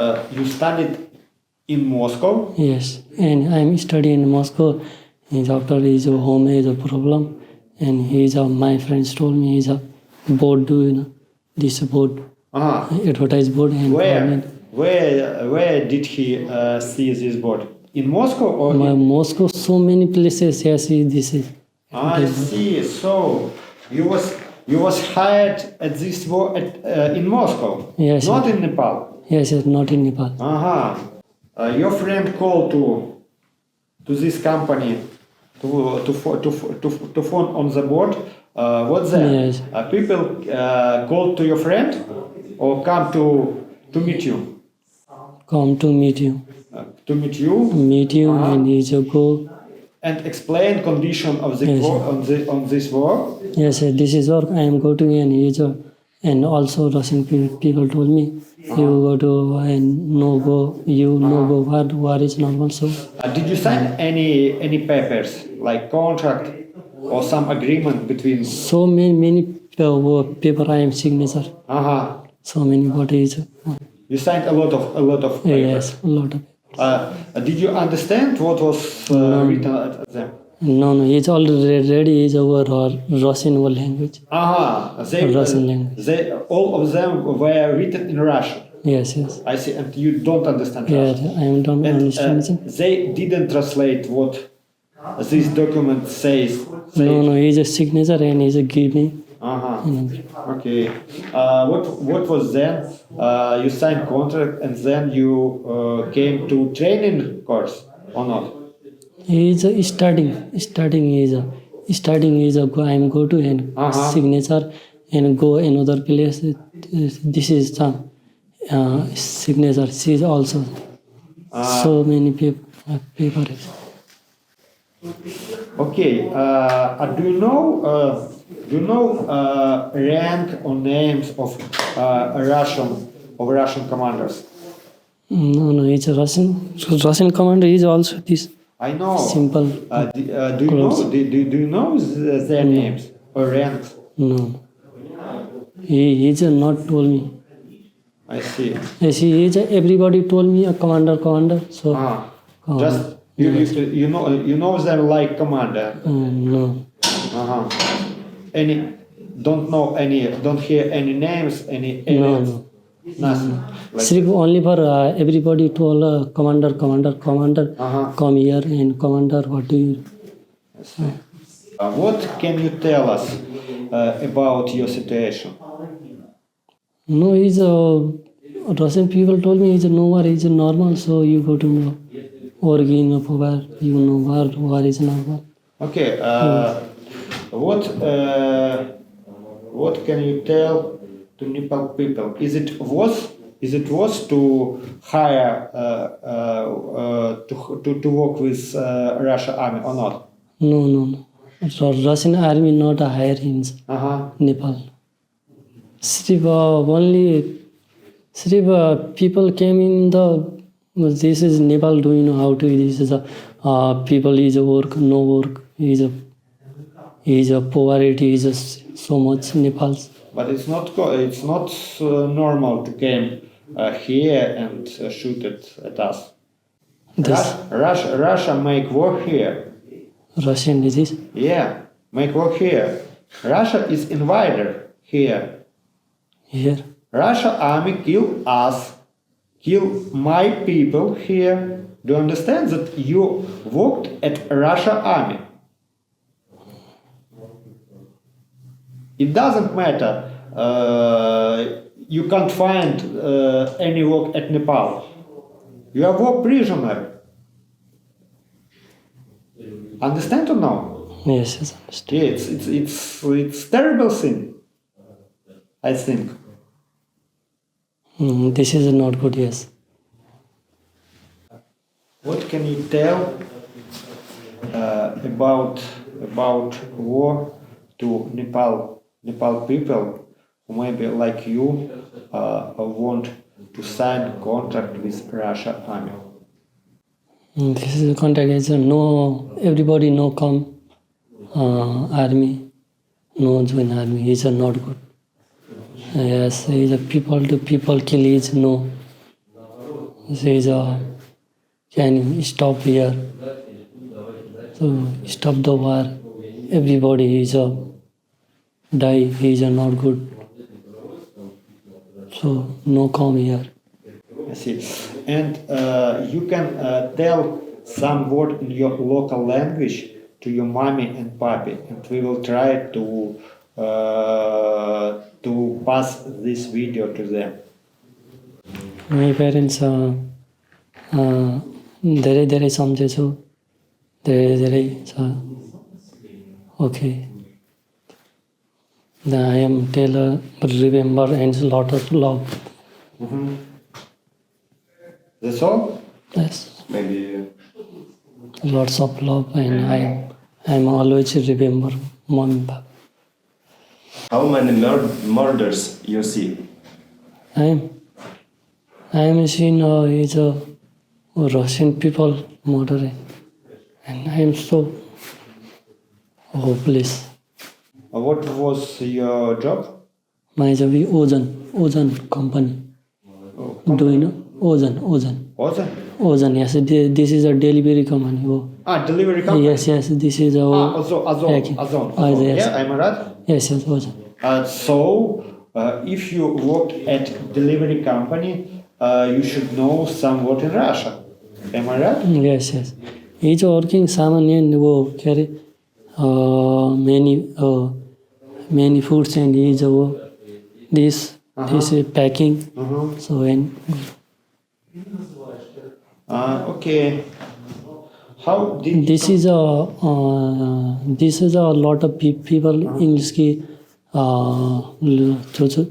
uh, you studied in Moscow. Yes, and I'm studying in Moscow. And after his home is a problem, and he's a, my friends told me he's a board, do you know, this board, Uh-huh. advertise board, and Where, government. where, where did he uh, see this board? In Moscow or My in Moscow, so many places. Yes, this is. I see. So you was you was hired at this war at, uh, in Moscow, Yes, not in Nepal. Yes, yes, not in Nepal. Uh-huh. Uh, your friend called to to this company to to to to, to phone on the board. Uh, what's that? Yes. Uh, people uh, called to your friend or come to to meet you. Come to meet you, Uh, to meet you meet you, Ah. and a go. and explain condition of the Yes. war on the on this work. Yes, this is work. I am going to and a, and also Russian people told me you go to and no go, you no go. War, war is normal. So Uh, did you sign any any papers like contract or some agreement between? so many many pa- paper I am signature. Uh huh. So many what is uh, You signed a lot of a lot of papers. yes, a lot of. Uh, did you understand what was uh, written at them? No, no, it's already ready. Is our Ru- Russian language. Aha, they, Russian uh, language. they all of them were written in Russian. Yes, yes. I see, and you don't understand Russian. I don't And uh, they didn't translate what this document says. no, no, he's a signature and he's a give me. Uh-huh. Okay. Uh, what what was then? Uh, you signed contract and then you uh, came to training course or not? A starting, starting is a starting is a go. I am go to and Uh-huh. signature and go another place. This is the uh, signature. She is also Uh, so many paper. Uh, paper. Okay. Uh, uh, do you know? Uh, do you know uh, rank or names of uh, Russian of Russian commanders? No, no, it's a Russian. So Russian commander is also this I know. simple. Uh, do, uh, do you know? Do, do, do you know th- their names or ranks? No, he he's a not told me. I see. Yes, he is. a- Everybody told me a commander, commander. So Ah, uh, just you, you, you know you know them like commander. uh, no. Uh-huh. Any don't know any don't hear any names, any No, aliens, no. nothing. Like, only for uh, everybody told uh, commander, commander, commander, uh-huh. come here and commander, what do you? Uh, what can you tell us uh, about your situation? No, he's uh, Russian people told me he's no war, a normal, so you go to know. Origin of war, you know war, war is normal. Okay. Uh, what uh, what can you tell to Nepal people? Is it worth? is it was to hire uh, uh, uh, to, to to work with uh, Russia army or not? No, no, no. Ru- Russian army not a higher in Uh huh. Nepal. Sirf uh, only, Sirf uh, people came in the, this is Nepal, doing how to, this is a, uh, people is a work, no work, is a, is a poverty, is a so much Nepal. But it's not it's not uh, normal to came uh, here and uh, shoot it at us. Russia, Russia, Russia make war here. Russian disease. Yeah, make war here. Russia is invader here. Here, Russia army kill us, kill my people here. Do you understand that you worked at Russia army? It doesn't matter. Uh, you can't find uh, any work at Nepal. You are war prisoner. Understand or no? yes, yes, understand. Yeah, it's it's it's it's terrible thing. I think. Mm, this is not good, yes. What can you tell uh, about about war to Nepal Nepal people who maybe like you uh, want to sign contract with Russia army? Mm, This is a contact is no everybody no come uh, army, no join army is a not good. Yes, is a people to people kill is no. says, a "Can stop here?" So stop the war. Everybody is a die. He is a not good. So no come here. I see. And uh, you can uh, tell some word in your local language to your mommy and papi, and we will try to uh, to pass this video to them. My parents धेरै धेरै सम्झेछु धेरै धेरै छ okay The I am Taylor, remember and of love. Mm-hmm. That's all? Yes. Maybe. Uh, Lots of love and I I am always remember Mom How many mur- murders you see? I am I am seeing uh, is a Russian people murdering and I am so hopeless. What was your job? My job is Ozone, Ozone company. Oh, company. Doing Ozone, Ozone. Ozone? Ozone, yes. This is a delivery company. Oh. Ah, delivery company? Yes, yes. This is our. Ah, Ozone, Ozone, Ozone. Ozone. Yes. Yeah, am I right? Yes, yes, Ozone. Uh, so, uh, if you work at delivery company, uh, you should know somewhat in Russia. Am I right? Mm, yes, yes. It's working someone in, the world carry uh, many. Uh, many foods and he's वो this this is packing. Uh-huh. So and Uh, okay. How did this is a uh, this is a lot of pe- people English की uh, ल- जो जो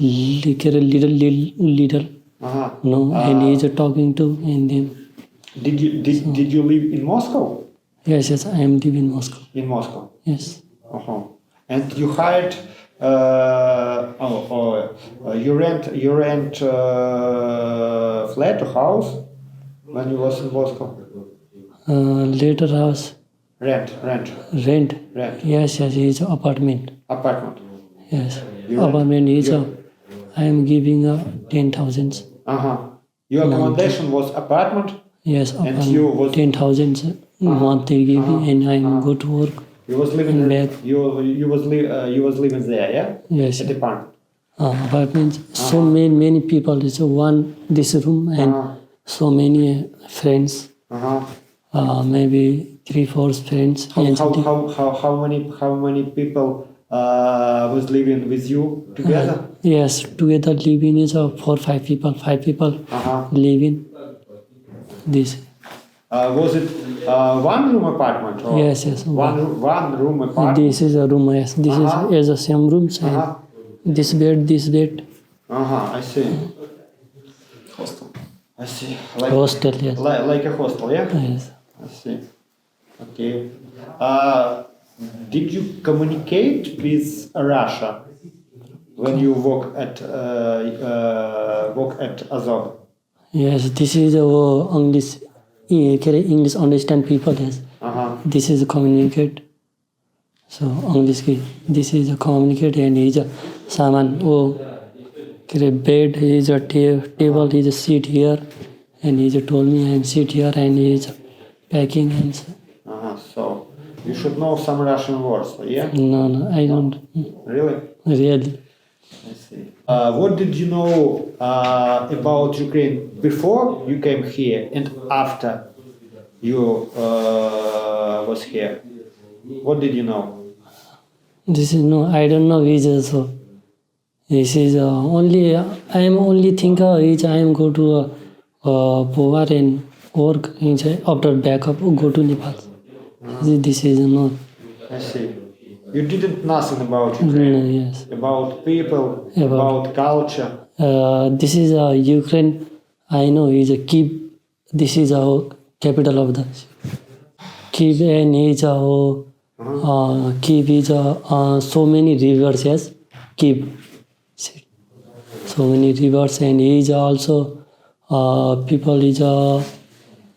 li- के अरे little little little uh-huh. no and he's talking to and then did you did, did you live in Moscow? yes yes I am living in Moscow In Moscow. yes Uh-huh. And you hired uh, oh, oh, uh, you rent you rent uh, flat or house when you was in Moscow? uh, later house. Rent, rent, rent? Rent, yes yes it's apartment. Apartment. yes. You rent- apartment is you- a I am giving a ten thousands. Uh-huh. Your accommodation was apartment. yes And you was- ten thousands month they give me and I am go to work You was living back. you you was li- uh, you was living there, yeah? yes At the apartment. uh, apartments so many many people it's one this room and Uh-huh. so many uh, friends Uh-huh. uh, maybe three four friends How, and how, how, how, how many how many people uh, was living with you together? yes together living is a four five people five people Uh-huh. living this uh, was it uh, one room apartment? Or yes, yes. One, one room apartment. This is a room. Yes, this uh -huh. is uh-huh. as a same room. Same. Uh -huh. This bed, this bed. Uh huh. I see. Hostel. I see. Like, hostel. Yes. Like, like a hostel. Yeah. Yes. I see. Okay. Uh, did you communicate with Russia when you work at uh, uh, work at Azov? Yes, this is our English english understand people yes Uh-huh. this is a communicate so english की this is a communicate and is a सामान वो के अरे bed is a ta- table is a seat here and he told me and sit here and he is packing and so, Uh-huh. So you should know some Russian words, yeah? no no I don't Really? really I see. Uh, what did you know uh, about Ukraine before you came here and after you uh, was here? What did you know? This is no, I don't know which is so. This is uh, only I am only thinker which I am go to uh, uh, Povar and work which I- after backup go to Nepal. This- This is not I see. You didn't nothing about no, Ukraine, yes. about people, About- about culture. Uh, this is uh, Ukraine. I know is a Kiev. This is our capital of the Kiev and is a uh, Kiev is a uh, so many rivers. Yes, Kiev. So many rivers and is also uh, people is a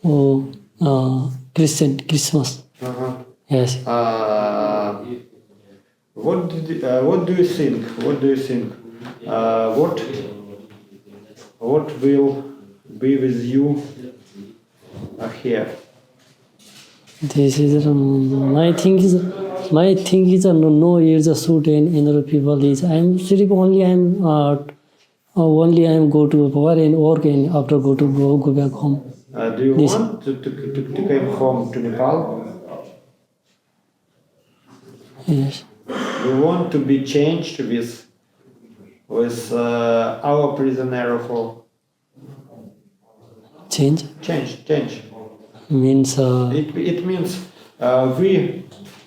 oh, uh, Christian Christmas. Uh-huh. Yes. Uh, what did, uh, what do you think? What do you think? Uh, what what will be with you uh, here. This is um, my thing is my thing is uh, no no is a suit and another people is I'm sleep only I'm uh, uh, only I'm go to work and work and after go to go go back home. Uh, do you Yes. want to, to, to, to come home to Nepal? Yes. You want to be changed with with uh, our prisoner for Change change change. means uh, It, it means uh, we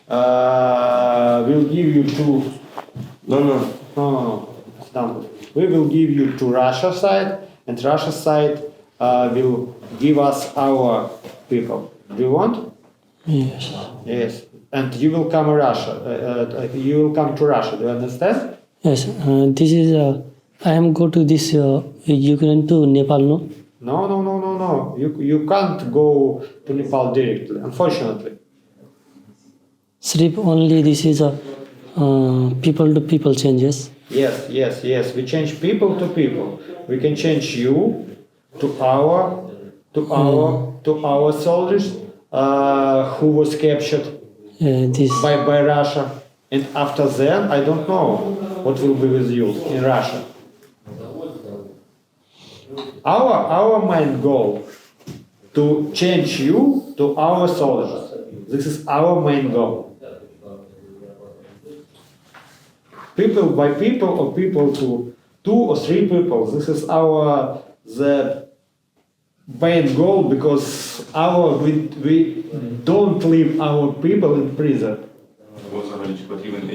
uh, will give you to No, no. no no no done. We will give you to Russia side and Russia side uh, will give us our people. Do you want? yes. Yes. And you will come Russia. Uh, uh, you will come to Russia. Do you understand? Yes, uh, this is uh, I am go to this uh, Ukraine to Nepal, no? No, no, no, no, no. You, you can't go to Nepal directly, unfortunately. Strip only this is a uh, people to people changes. Yes, yes, yes. We change people to people. We can change you to our to our to our soldiers uh, who was captured Uh, this by, by Russia. And after then, I don't know what will be with you in Russia. Our our main goal to change you to our soldiers. This is our main goal. People by people or people to two or three people. This is our the main goal because our we, we don't leave our people in prison.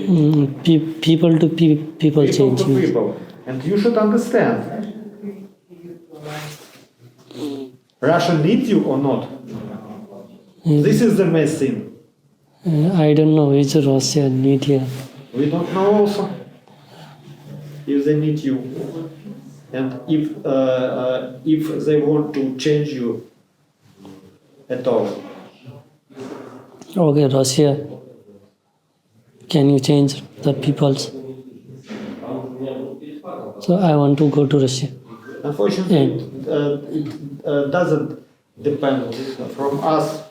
mm, pe- people to pe- people People change. to people. And you should understand. Russia needs you or not? This is the main thing. I don't know which Russia need here. We don't know also if they need you. And if uh, uh, if they want to change you at all. Okay, Russia. Can you change the peoples? So I want to go to Russia. Unfortunately, uh, it uh, doesn't depend from us